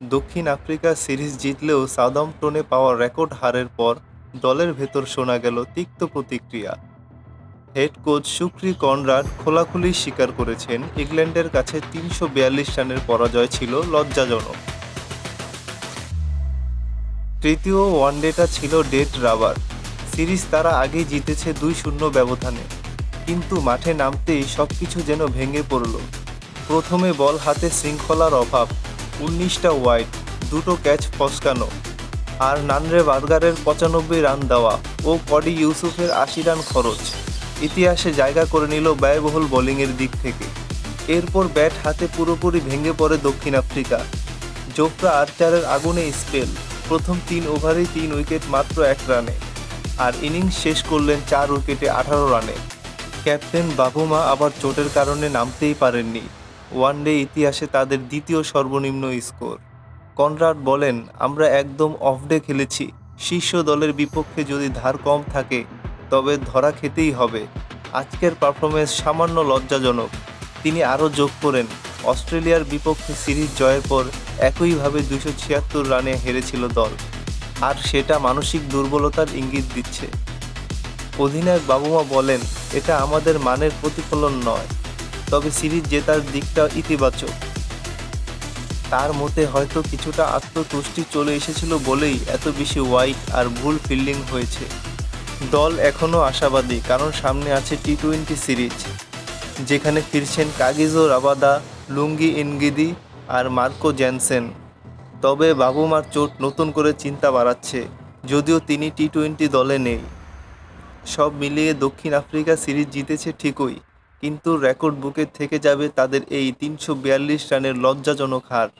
দক্ষিণ Africa series জিতলেও সাউদাম্পটনে পাওয়া record হারের পর দলের ভেতর শোনা গেল তিক্ত প্রতিক্রিয়া। হেড কোচ সুক্রি কনরাড খোলাখুলি স্বীকার করেছেন, ইংল্যান্ডের কাছে তিনশো বিয়াল্লিশ রানের পরাজয় ছিল লজ্জাজনক। তৃতীয় ওয়ানডেটা ছিল ডেড রাবার। সিরিজ তারা আগেই জিতেছে দুই শূন্য ব্যবধানে। কিন্তু মাঠে নামতেই সবকিছু যেন ভেঙে পড়ল। প্রথমে বল হাতে শৃঙ্খলার অভাব। উনিশটা ওয়াইড দুটো ক্যাচ ফসকানো। আর নানরে বার্গারের পঁচানব্বই রান দেওয়া ও কডি ইউসুফের আশি রান খরচ। ইতিহাসে জায়গা করে নিল ব্যয়বহুল বোলিংয়ের দিক থেকে। এরপর ব্যাট হাতে পুরোপুরি ভেঙে পড়ে দক্ষিণ আফ্রিকা। জোফরা আর্চারের আগুনে স্পেল প্রথম তিন ওভারেই তিন উইকেট মাত্র এক রানে আর ইনিংস শেষ করলেন চার উইকেটে আঠারো রানে ক্যাপ্টেন বাবুমা আবার চোটের কারণে নামতেই পারেননি। ওয়ানডে ইতিহাসে তাদের দ্বিতীয় সর্বনিম্ন স্কোর। কনরাড বলেন, আমরা একদম অফ ডে খেলেছি। শীর্ষ দলের বিপক্ষে যদি ধার কম থাকে, তবে ধরা খেতেই হবে। আজকের পারফরমেন্স সামান্য লজ্জাজনক। তিনি আরও যোগ করেন, অস্ট্রেলিয়ার বিপক্ষে সিরিজ জয়ের পর একইভাবে দুশো ছিয়াত্তর রানে হেরেছিল দল। আর সেটা মানসিক দুর্বলতার ইঙ্গিত দিচ্ছে। অধিনায়ক বাবুমা বলেন, এটা আমাদের মানের প্রতিফলন নয়। তবে সিরিজ জেতার দিকটা ইতিবাচক। তার মতে হয়তো কিছুটা আত্মতুষ্টি চলে এসেছিল বলেই এত বেশি ওয়াইড আর ভুল ফিল্ডিং হয়েছে। দল এখনও আশাবাদী, কারণ সামনে আছে টি টোয়েন্টি সিরিজ, যেখানে ফিরছেন কাগিজো রাবাদা, লুঙ্গি ইনগিদি আর মার্কো জ্যানসেন তবে বাবুমার চোট নতুন করে চিন্তা বাড়াচ্ছে, যদিও তিনি টি টোয়েন্টি দলে নেই। সব মিলিয়ে দক্ষিণ আফ্রিকা সিরিজ জিতেছে ঠিকই। কিন্তু রেকর্ড বুকে থেকে যাবে তাদের এই তিনশো বিয়াল্লিশ রানের লজ্জাজনক হার।